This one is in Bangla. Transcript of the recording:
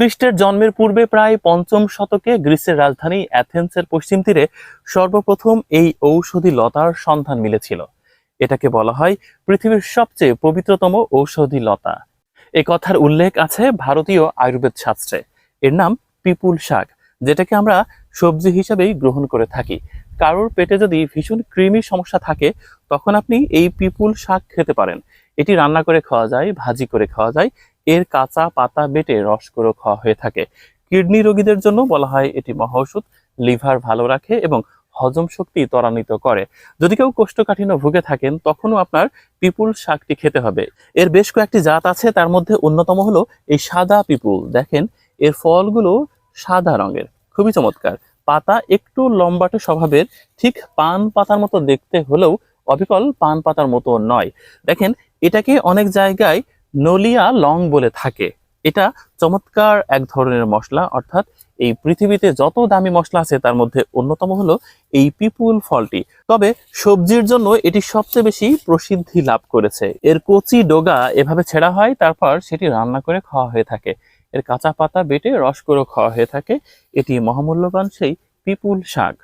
খ্রিস্টের জন্মের পূর্বে প্রায় পঞ্চম শতকে গ্রিসের রাজধানী অ্যাথেন্সের পশ্চিম তীরে সর্বপ্রথম এই ঔষধি লতার সন্ধান মিলেছিল। এটাকে বলা হয় পৃথিবীর সবচেয়ে পবিত্রতম ঔষধি লতা। এ কথার উল্লেখ আছে ভারতীয় আয়ুর্বেদ শাস্ত্রে। এর নাম পিপুল শাক, যেটাকে আমরা সবজি হিসাবেই গ্রহণ করে থাকি। কারোর পেটে যদি ভীষণ কৃমির সমস্যা থাকে, তখন আপনি এই পিপুল শাক খেতে পারেন। এটি রান্না করে খাওয়া যায়, ভাজি করে খাওয়া যায় এর কাঁচা পাতা বেটে রস করে খাওয়া হয়ে থাকে। কিডনি রোগীদের জন্য বলা হয় এটি মহা ওষুধ লিভার ভালো রাখে এবং হজম শক্তি ত্বরান্বিত করে। যদি কেউ কোষ্ঠকাঠিন্য ভুগে থাকেন, তখনও আপনার পিপুল শাকটি খেতে হবে। এর বেশ কয়েকটি জাত আছে, তার মধ্যে অন্যতম হলো এই সাদা পিপুল। দেখেন, এর ফলগুলো সাদা রঙের। খুবই চমৎকার। পাতা একটু লম্বাটে স্বভাবের, ঠিক পান পাতার মতো দেখতে হলেও অবিকল পান পাতার মতো নয়। দেখেন, এটাকে অনেক জায়গায় নলিয়া লং বলে থাকে। এটা চমৎকার এক ধরনের মশলা, অর্থাৎ এই পৃথিবীতে যত দামি মশলা আছে তার মধ্যে অন্যতম হলো এই পিপুল ফলটি। তবে সবজির জন্য এটি সবচেয়ে বেশি প্রসিদ্ধি লাভ করেছে। এর কচি ডোগা এভাবে ছেঁড়া হয়, তারপর সেটি রান্না করে খাওয়া হয়ে থাকে। এর কাঁচা পাতা বেটে রস করে খাওয়া হয়ে থাকে। এটি মহামূল্যবান সেই পিপুল শাক।